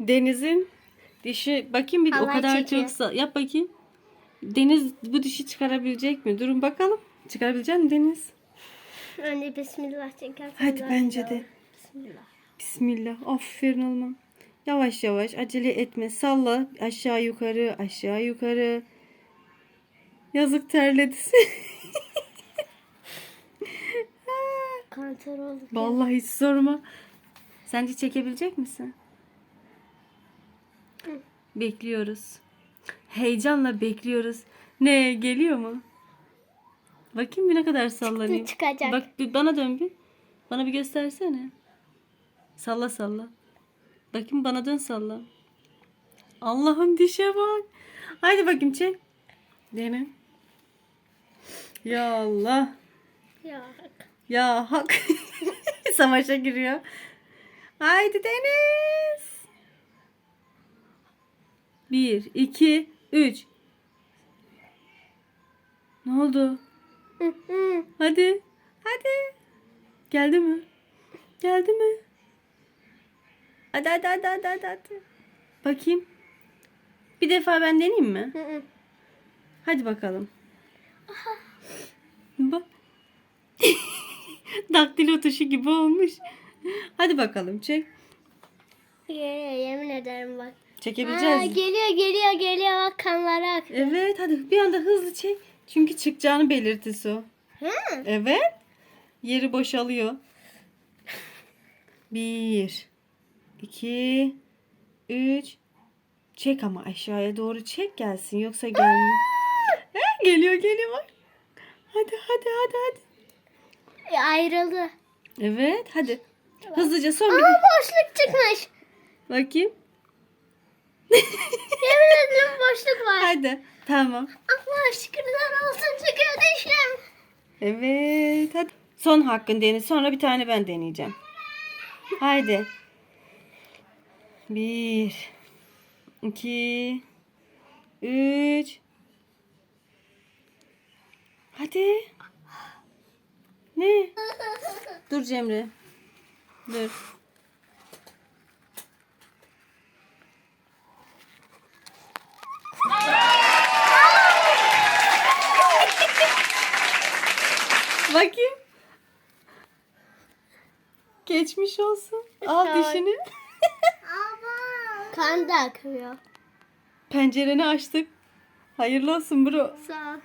Deniz'in dişi bakayım bir o Halay kadar çekiyor. çok sa- yap bakayım. Deniz bu dişi çıkarabilecek mi? Durun bakalım. Çıkarabilecek mi Deniz? Anne bismillah çekersen. Hadi bence de. Bismillah. Bismillah. Aferin olmam. Yavaş yavaş acele etme. Salla aşağı yukarı aşağı yukarı. Yazık terledi. Kanser olduk. Vallahi hiç sorma. Sence çekebilecek misin? Bekliyoruz. Heyecanla bekliyoruz. Ne geliyor mu? Bakayım bir ne kadar sallanayım. çıkacak. Bak bir bana dön bir. Bana bir göstersene. Salla salla. Bakayım bana dön salla. Allah'ım dişe bak. Haydi bakayım çek. Dene. Ya Allah. Ya. Ya hak. Savaşa giriyor. Haydi Deniz. Bir, iki, üç. Ne oldu? Hadi. Hadi. Geldi mi? Geldi mi? Hadi hadi hadi hadi hadi. hadi. Bakayım. Bir defa ben deneyeyim mi? Hadi bakalım. Bak. Daktilo tuşu gibi olmuş. Hadi bakalım çek. Yemin ederim bak. Çekebileceğiz. mi? geliyor geliyor geliyor bak kanları aktı. Evet hadi bir anda hızlı çek. Çünkü çıkacağını belirtisi o. Hı? Evet. Yeri boşalıyor. Bir. iki, Üç. Çek ama aşağıya doğru çek gelsin. Yoksa gelmiyor. Ha, geliyor geliyor bak. Hadi hadi hadi hadi. E, ayrıldı. Evet hadi. Hızlıca son bir Aa boşluk çıkmış. bakayım. Yemin ederim boşluk var. Hadi. Tamam. Allah şükürler olsun çıkıyor dişim. Evet. Hadi. Son hakkın Deniz. Sonra bir tane ben deneyeceğim. Haydi. Bir. iki, Üç. Hadi. Ne? Dur Cemre. Dur. Bakayım. Geçmiş olsun. Al Sağ ol. dişini. Kan da akıyor. Pencereni açtık. Hayırlı olsun bro. Sağ ol.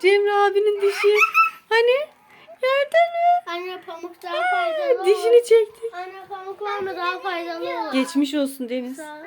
Cemre abinin dişi. Hani? Gördün mü? Anne pamuk daha faydalı. Dişini çekti. Anne pamuk var mı daha faydalı olur. Geçmiş olsun Deniz. Sağ ol.